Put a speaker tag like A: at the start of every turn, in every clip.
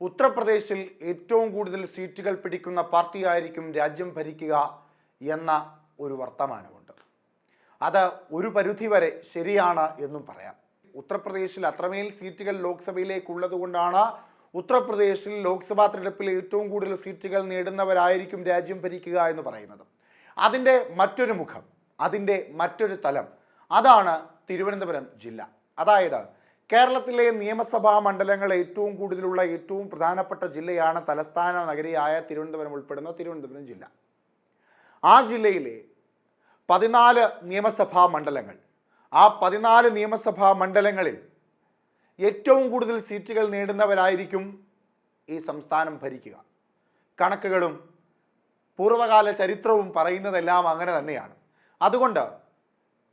A: ഉത്തർപ്രദേശിൽ ഏറ്റവും കൂടുതൽ സീറ്റുകൾ പിടിക്കുന്ന പാർട്ടിയായിരിക്കും രാജ്യം ഭരിക്കുക എന്ന ഒരു വർത്തമാനമുണ്ട്. അത് ഒരു പരിധി വരെ ശരിയാണ് എന്നും പറയാം. ഉത്തർപ്രദേശിൽ അത്രമേൽ സീറ്റുകൾ ലോക്സഭയിലേക്കുള്ളത് കൊണ്ടാണ് ഉത്തർപ്രദേശിൽ ലോക്സഭാ തെരഞ്ഞെടുപ്പിൽ ഏറ്റവും കൂടുതൽ സീറ്റുകൾ നേടുന്നവരായിരിക്കും രാജ്യം ഭരിക്കുക എന്ന് പറയുന്നത്. അതിന്റെ മറ്റൊരു മുഖം അതിന്റെ മറ്റൊരു തലം അതാണ് തിരുവനന്തപുരം ജില്ല. അതായത് കേരളത്തിലെ നിയമസഭാ മണ്ഡലങ്ങൾ ഏറ്റവും കൂടുതലുള്ള ഏറ്റവും പ്രധാനപ്പെട്ട ജില്ലയാണ് തലസ്ഥാന നഗരിയായ തിരുവനന്തപുരം ഉൾപ്പെടുന്ന തിരുവനന്തപുരം ജില്ല. ആ ജില്ലയിലെ പതിനാല് നിയമസഭാ മണ്ഡലങ്ങൾ. ആ പതിനാല് നിയമസഭാ മണ്ഡലങ്ങളിൽ ഏറ്റവും കൂടുതൽ സീറ്റുകൾ നേടുന്നവരായിരിക്കും ഈ സംസ്ഥാനം ഭരിക്കുക. കണക്കുകളും പൂർവകാല ചരിത്രവും പറയുന്നതെല്ലാം അങ്ങനെ തന്നെയാണ്. അതുകൊണ്ട്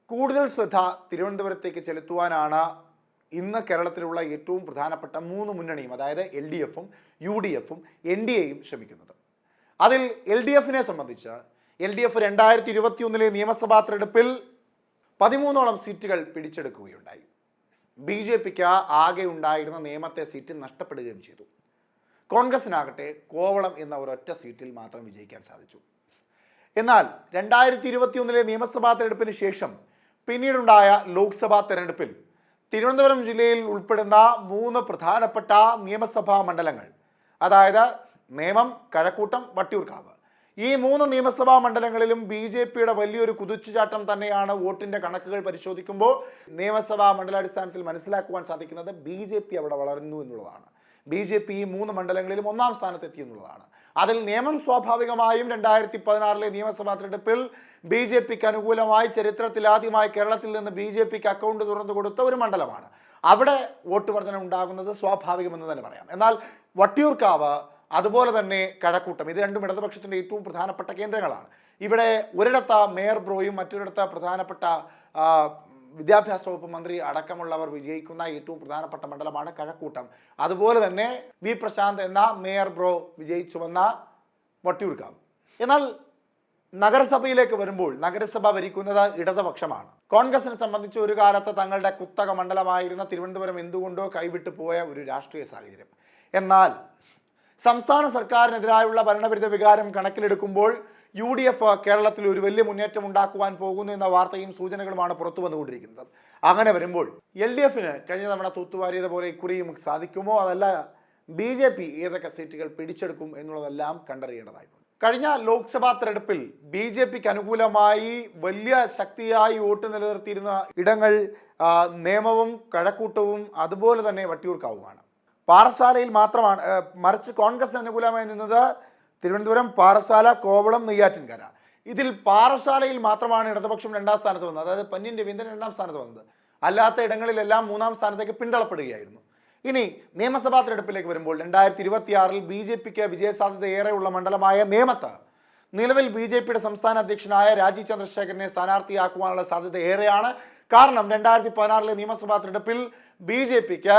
A: കൂടുതൽ ശ്രദ്ധ തിരുവനന്തപുരത്തേക്ക് ചെലുത്തുവാനാണ് ഇന്ന് കേരളത്തിലുള്ള ഏറ്റവും പ്രധാനപ്പെട്ട മൂന്ന് മുന്നണിയും അതായത് എൽ ഡി എഫും യു ഡി എഫും എൻ ഡി എയും ശ്രമിക്കുന്നത്. അതിൽ എൽ ഡി എഫിനെ സംബന്ധിച്ച് എൽ ഡി എഫ് രണ്ടായിരത്തി ഇരുപത്തിയൊന്നിലെ നിയമസഭാ തെരഞ്ഞെടുപ്പിൽ പതിമൂന്നോളം സീറ്റുകൾ പിടിച്ചെടുക്കുകയുണ്ടായി. ബി ജെ പിക്ക് ആകെ ഉണ്ടായിരുന്ന നിയമത്തെ സീറ്റ് നഷ്ടപ്പെടുകയും ചെയ്തു. കോൺഗ്രസിനാകട്ടെ കോവളം എന്ന ഒരൊറ്റ സീറ്റിൽ മാത്രം വിജയിക്കാൻ സാധിച്ചു. എന്നാൽ രണ്ടായിരത്തി ഇരുപത്തിയൊന്നിലെ നിയമസഭാ തെരഞ്ഞെടുപ്പിന് ശേഷം പിന്നീടുണ്ടായ ലോക്സഭാ തെരഞ്ഞെടുപ്പിൽ തിരുവനന്തപുരം ജില്ലയിൽ ഉൾപ്പെടുന്ന മൂന്ന് പ്രധാനപ്പെട്ട നിയമസഭാ മണ്ഡലങ്ങൾ. അതായത് നേമം കഴക്കൂട്ടം വട്ടിയൂർക്കാവ്. ഈ മൂന്ന് നിയമസഭാ മണ്ഡലങ്ങളിലും ബി ജെ പിയുടെ വലിയൊരു കുതിച്ചുചാട്ടം തന്നെയാണ് വോട്ടിന്റെ കണക്കുകൾ പരിശോധിക്കുമ്പോൾ നിയമസഭാ മണ്ഡലാടിസ്ഥാനത്തിൽ മനസ്സിലാക്കുവാൻ സാധിക്കുന്നത് ബി ജെ പി അവിടെ വളരുന്നു എന്നുള്ളതാണ്. ബി ജെ പി ഈ മൂന്ന് മണ്ഡലങ്ങളിലും ഒന്നാം സ്ഥാനത്തെത്തി എന്നുള്ളതാണ്. അതിൽ നിയമം സ്വാഭാവികമായും രണ്ടായിരത്തി പതിനാറിലെ നിയമസഭാ തെരഞ്ഞെടുപ്പിൽ ബി ജെ പിക്ക് അനുകൂലമായി ചരിത്രത്തിൽ ആദ്യമായി കേരളത്തിൽ നിന്ന് ബി ജെ പിക്ക് അക്കൗണ്ട് തുറന്നു കൊടുത്ത ഒരു മണ്ഡലമാണ്. അവിടെ വോട്ട് വർധന ഉണ്ടാകുന്നത് സ്വാഭാവികമെന്ന് തന്നെ പറയാം. എന്നാൽ വട്ടിയൂർക്കാവ് അതുപോലെ തന്നെ കഴക്കൂട്ടം ഇത് രണ്ടും ഇടതുപക്ഷത്തിന്റെ ഏറ്റവും പ്രധാനപ്പെട്ട കേന്ദ്രങ്ങളാണ്. ഇവിടെ ഒരിടത്ത് മേയർ ബ്രോയും മറ്റൊരിടത്ത് പ്രധാനപ്പെട്ട വിദ്യാഭ്യാസ വകുപ്പ് മന്ത്രി അടക്കമുള്ളവർ വിജയിക്കുന്ന ഏറ്റവും പ്രധാനപ്പെട്ട മണ്ഡലമാണ് കഴക്കൂട്ടം. അതുപോലെ തന്നെ വി പ്രശാന്ത് എന്ന മേയർ ബ്രോ വിജയിച്ചു വന്ന വട്ടിയൂർക്കാവ്. എന്നാൽ നഗരസഭയിലേക്ക് വരുമ്പോൾ നഗരസഭ ഭരിക്കുന്നത് ഇടതുപക്ഷമാണ്. കോൺഗ്രസിനെ സംബന്ധിച്ച് ഒരു കാലത്ത് തങ്ങളുടെ കുത്തക മണ്ഡലമായിരുന്ന തിരുവനന്തപുരം എന്തുകൊണ്ടോ കൈവിട്ടു പോയ ഒരു രാഷ്ട്രീയ സാഹചര്യം. എന്നാൽ സംസ്ഥാന സർക്കാരിനെതിരായുള്ള ഭരണവിരുദ്ധ വികാരം കണക്കിലെടുക്കുമ്പോൾ യു ഡി എഫ് കേരളത്തിൽ ഒരു വലിയ മുന്നേറ്റം ഉണ്ടാക്കുവാൻ പോകുന്നു എന്ന വാർത്തയും സൂചനകളുമാണ് പുറത്തു വന്നുകൊണ്ടിരിക്കുന്നത്. അങ്ങനെ വരുമ്പോൾ എൽ ഡി എഫിന് കഴിഞ്ഞ തവണ തൂത്തുവാരിയത് പോലെ ഇക്കുറിയും സാധിക്കുമോ? അതല്ല ബി ജെ പി ഏതൊക്കെ സീറ്റുകൾ പിടിച്ചെടുക്കും എന്നുള്ളതെല്ലാം കണ്ടറിയേണ്ടതായിട്ടുണ്ട്. കഴിഞ്ഞ ലോക്സഭാ തെരഞ്ഞെടുപ്പിൽ ബി ജെ പിക്ക് അനുകൂലമായി വലിയ ശക്തിയായി വോട്ട് നിലനിർത്തിയിരുന്ന ഇടങ്ങൾ നിയമവും കഴക്കൂട്ടവും അതുപോലെ തന്നെ വട്ടിയൂർക്കാവുമാണ്. പാറശാലയിൽ മാത്രമാണ് മറിച്ച് കോൺഗ്രസിന് അനുകൂലമായി നിന്നത് തിരുവനന്തപുരം പാറശാല കോവളം നെയ്യാറ്റിൻകര. ഇതിൽ പാറശാലയിൽ മാത്രമാണ് ഇടതുപക്ഷം രണ്ടാം സ്ഥാനത്ത് വന്നത്. അതായത് പന്യൻ രവീന്ദ്രൻ രണ്ടാം സ്ഥാനത്ത് വന്നത്. അല്ലാത്ത ഇടങ്ങളിലെല്ലാം മൂന്നാം സ്ഥാനത്തേക്ക് പിന്തള്ളപ്പെടുകയായിരുന്നു. ഇനി നിയമസഭാ തെരഞ്ഞെടുപ്പിലേക്ക് വരുമ്പോൾ രണ്ടായിരത്തി ഇരുപത്തിയാറിൽ ബി ജെ പിക്ക് വിജയസാധ്യത ഏറെയുള്ള മണ്ഡലമായ നേമത്ത് നിലവിൽ ബി ജെ പിയുടെ സംസ്ഥാന അധ്യക്ഷനായ രാജീവ് ചന്ദ്രശേഖരനെ സ്ഥാനാർത്ഥിയാക്കുവാനുള്ള സാധ്യത ഏറെയാണ്. കാരണം രണ്ടായിരത്തി പതിനാറിലെ നിയമസഭാ തെരഞ്ഞെടുപ്പിൽ ബി ജെ പിക്ക്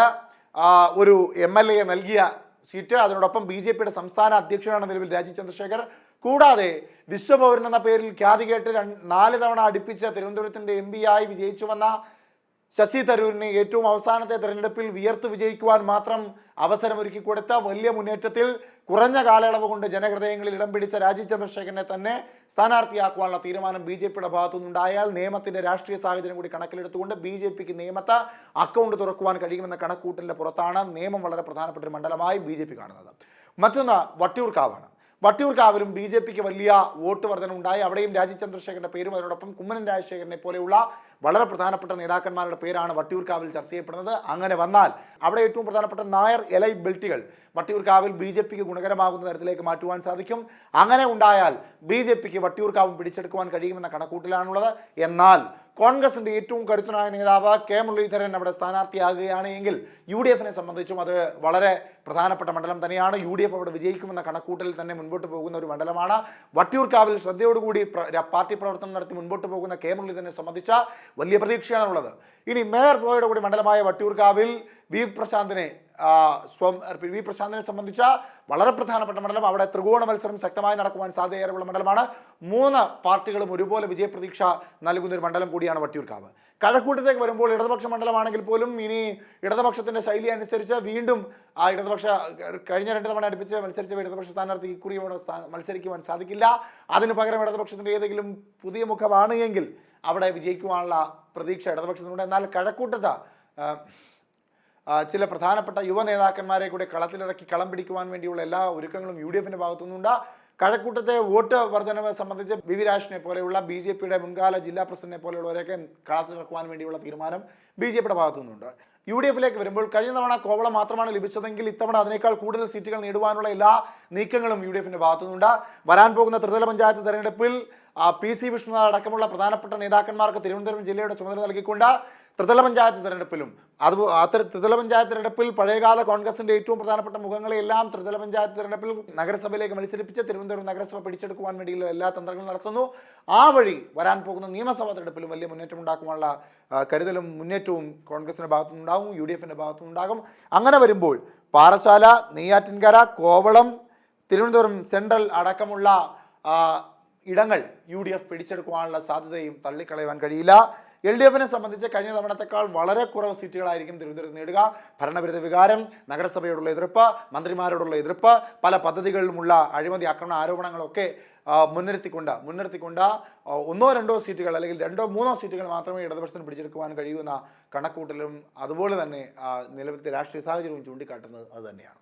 A: ഒരു എം എൽ എ നൽകിയ സീറ്റ്. അതിനോടൊപ്പം ബി ജെ പിയുടെ സംസ്ഥാന അധ്യക്ഷനാണ് നിലവിൽ രാജീവ് ചന്ദ്രശേഖർ. കൂടാതെ വിശ്വപൗരൻ എന്ന പേരിൽ ഖ്യാതി കേട്ട് നാല് തവണ അടുപ്പിച്ച തിരുവനന്തപുരത്തിന്റെ എം ആയി വിജയിച്ചു വന്ന ശശി തരൂരിനെ ഏറ്റവും അവസാനത്തെ തെരഞ്ഞെടുപ്പിൽ വിയർത്തു വിജയിക്കുവാൻ മാത്രം അവസരമൊരുക്കി കൊടുത്ത വലിയ മുന്നേറ്റത്തിൽ കുറഞ്ഞ കാലയളവ് കൊണ്ട് ജനഹൃദയങ്ങളിൽ ഇടം പിടിച്ച രാജീവ് ചന്ദ്രശേഖരനെ തന്നെ സ്ഥാനാർത്ഥിയാക്കുവാനുള്ള തീരുമാനം ബി ജെ പിയുടെ ഭാഗത്തുനിന്നുണ്ടായാൽ നിയമത്തിന്റെ രാഷ്ട്രീയ സാഹചര്യം കൂടി കണക്കിലെടുത്തുകൊണ്ട് ബി ജെ പിക്ക് നിയമത്തെ അക്കൗണ്ട് തുറക്കുവാൻ കഴിയുമെന്ന കണക്കൂട്ടലിന്റെ പുറത്താണ് നിയമം വളരെ പ്രധാനപ്പെട്ട ഒരു മണ്ഡലമായി ബി ജെ പി കാണുന്നത്. മറ്റൊന്ന് വട്ടിയൂർക്കാവാണ് വട്ടിയൂർക്കാവിലും ബി ജെ പിക്ക് വലിയ വോട്ട് വർധന ഉണ്ടായി അവിടെയും രാജീവ് ചന്ദ്രശേഖരന്റെ പേരും അതിനോടൊപ്പം കുമ്മനം രാജശേഖരനെ പോലെയുള്ള വളരെ പ്രധാനപ്പെട്ട നേതാക്കന്മാരുടെ പേരാണ് വട്ടിയൂർക്കാവിൽ ചർച്ച ചെയ്യപ്പെടുന്നത്. അങ്ങനെ വന്നാൽ അവിടെ ഏറ്റവും പ്രധാനപ്പെട്ട നായർ എലൈ ബെൽറ്റുകൾ വട്ടിയൂർക്കാവിൽ ബി ജെ പിക്ക് ഗുണകരമാകുന്ന തരത്തിലേക്ക് മാറ്റുവാൻ സാധിക്കും. അങ്ങനെ ഉണ്ടായാൽ ബി ജെ പിക്ക് വട്ടിയൂർക്കാവും പിടിച്ചെടുക്കുവാൻ കഴിയുമെന്ന കണക്കൂട്ടിലാണുള്ളത്. എന്നാൽ കോൺഗ്രസിന്റെ ഏറ്റവും കരുത്തനായ നേതാവ് കെ മുരളീധരൻ അവിടെ സ്ഥാനാർത്ഥിയാകുകയാണ് എങ്കിൽ യു ഡി എഫിനെ സംബന്ധിച്ചും അത് വളരെ പ്രധാനപ്പെട്ട മണ്ഡലം തന്നെയാണ്. യു ഡി എഫ് അവിടെ വിജയിക്കുമെന്ന കണക്കൂട്ടലിൽ തന്നെ മുൻപോട്ട് പോകുന്ന ഒരു മണ്ഡലമാണ്. വട്ടിയൂർക്കാവിൽ ശ്രദ്ധയോടുകൂടി പാർട്ടി പ്രവർത്തനം നടത്തി മുൻപോട്ട് പോകുന്ന കെ മുരളീധരനെ സംബന്ധിച്ച വലിയ പ്രതീക്ഷയാണുള്ളത്. ഇനി മേയർ റോയുടെ കൂടി മണ്ഡലമായ വട്ടിയൂർക്കാവിൽ വി പ്രശാന്തിനെ സ്വം വി പ്രശാന്തിനെ സംബന്ധിച്ച വളരെ പ്രധാനപ്പെട്ട മണ്ഡലം. അവിടെ ത്രികോണ മത്സരം ശക്തമായി നടക്കുവാൻ സാധ്യതയേറെയുള്ള മണ്ഡലമാണ്. മൂന്ന് പാർട്ടികളും ഒരുപോലെ വിജയപ്രതീക്ഷ നൽകുന്ന ഒരു മണ്ഡലം കൂടിയാണ് വട്ടിയൂർക്കാവ്. കഴക്കൂട്ടത്തേക്ക് വരുമ്പോൾ ഇടതുപക്ഷ മണ്ഡലമാണെങ്കിൽ പോലും ഇനി ഇടതുപക്ഷത്തിന്റെ ശൈലി അനുസരിച്ച് വീണ്ടും ആ ഇടതുപക്ഷ കഴിഞ്ഞ രണ്ട് തവണ അടുപ്പിച്ച് മത്സരിച്ച ഇടതുപക്ഷ സ്ഥാനാർത്ഥി ഇക്കുറി മത്സരിക്കുവാൻ സാധിക്കില്ല. അതിനു പകരം ഇടതുപക്ഷത്തിന്റെ ഏതെങ്കിലും പുതിയ മുഖമാണ് എങ്കിൽ അവിടെ വിജയിക്കുവാനുള്ള പ്രതീക്ഷ ഇടതുപക്ഷത്തിനുണ്ട്. എന്നാൽ കഴക്കൂട്ടത്ത് ചില പ്രധാനപ്പെട്ട യുവ നേതാക്കന്മാരെ കൂടി കളത്തിലിറക്കി കളം പിടിക്കുവാൻ വേണ്ടിയുള്ള എല്ലാ ഒരുക്കങ്ങളും യു ഡി എഫിന്റെ ഭാഗത്തുനിന്നുണ്ട്. കഴക്കൂട്ടത്തെ വോട്ട് വർധനവ് സംബന്ധിച്ച് ബി വി രാജിനെ പോലെയുള്ള ബി ജെ പിയുടെ മുൻകാല ജില്ലാ പ്രസിഡന്റിനെ പോലെയുള്ളവരെയൊക്കെ കളത്തിലിറക്കുവാൻ വേണ്ടിയുള്ള തീരുമാനം ബി ജെ പിയുടെ ഭാഗത്തുനിന്നുണ്ട്. യു ഡി എഫിലേക്ക് വരുമ്പോൾ കഴിഞ്ഞ തവണ കോവളം മാത്രമാണ് ലഭിച്ചതെങ്കിൽ ഇത്തവണ അതിനേക്കാൾ കൂടുതൽ സീറ്റുകൾ നേടുവാനുള്ള എല്ലാ നീക്കങ്ങളും യു ഡി എഫിന്റെ ഭാഗത്തുനിന്നുണ്ട്. വരാൻ പോകുന്ന ത്രിതല പഞ്ചായത്ത് തെരഞ്ഞെടുപ്പിൽ പി സി വിഷ്ണുനാഥ് അടക്കമുള്ള പ്രധാനപ്പെട്ട നേതാക്കന്മാർക്ക് തിരുവനന്തപുരം ജില്ലയുടെ ചുമതല നൽകിക്കൊണ്ട് ത്രിതല പഞ്ചായത്ത് തിരഞ്ഞെടുപ്പിലും അത് ത്രിതല പഞ്ചായത്ത് തിരഞ്ഞെടുപ്പിൽ പഴയകാല കോൺഗ്രസിന്റെ ഏറ്റവും പ്രധാനപ്പെട്ട മുഖങ്ങളെല്ലാം ത്രിതല പഞ്ചായത്ത് തിരഞ്ഞെടുപ്പിൽ നഗരസഭയിലേക്ക് മത്സരിപ്പിച്ച് തിരുവനന്തപുരം നഗരസഭ പിടിച്ചെടുക്കുവാൻ വേണ്ടിയുള്ള എല്ലാ തന്ത്രങ്ങളും നടത്തുന്നു. ആ വഴി വരാൻ പോകുന്ന നിയമസഭാ തെരഞ്ഞെടുപ്പിലും വലിയ മുന്നേറ്റം ഉണ്ടാക്കുവാനുള്ള കരുതലും മുന്നേറ്റവും കോൺഗ്രസിന്റെ ഭാഗത്തുനിന്നുണ്ടാകും യു ഡി എഫിന്റെ ഭാഗത്തുനിന്നുണ്ടാകും അങ്ങനെ വരുമ്പോൾ പാറശാല നെയ്യാറ്റിൻകര കോവളം തിരുവനന്തപുരം സെൻട്രൽ അടക്കമുള്ള ഇടങ്ങൾ യു ഡി എഫ് പിടിച്ചെടുക്കുവാനുള്ള സാധ്യതയും തള്ളിക്കളയുവാൻ കഴിയില്ല. എൽ ഡി എഫിനെ സംബന്ധിച്ച് കഴിഞ്ഞ തവണത്തെക്കാൾ വളരെ കുറവ് സീറ്റുകളായിരിക്കും തിരുവനന്തപുരത്ത് നേടുക. ഭരണവിരുദ്ധ വികാരം നഗരസഭയോടുള്ള എതിർപ്പ് മന്ത്രിമാരോടുള്ള എതിർപ്പ് പല പദ്ധതികളിലുമുള്ള അഴിമതി ആക്രമണ ആരോപണങ്ങളൊക്കെ മുൻനിർത്തിക്കൊണ്ട് മുൻനിർത്തിക്കൊണ്ട് ഒന്നോ രണ്ടോ സീറ്റുകൾ അല്ലെങ്കിൽ രണ്ടോ മൂന്നോ സീറ്റുകൾ മാത്രമേ ഇടതുപക്ഷത്തിന് പിടിച്ചെടുക്കുവാൻ എന്ന കണക്കൂട്ടലും അതുപോലെ തന്നെ നിലവിലത്തെ രാഷ്ട്രീയ സാഹചര്യവും ചൂണ്ടിക്കാട്ടുന്നത് അത് തന്നെയാണ്.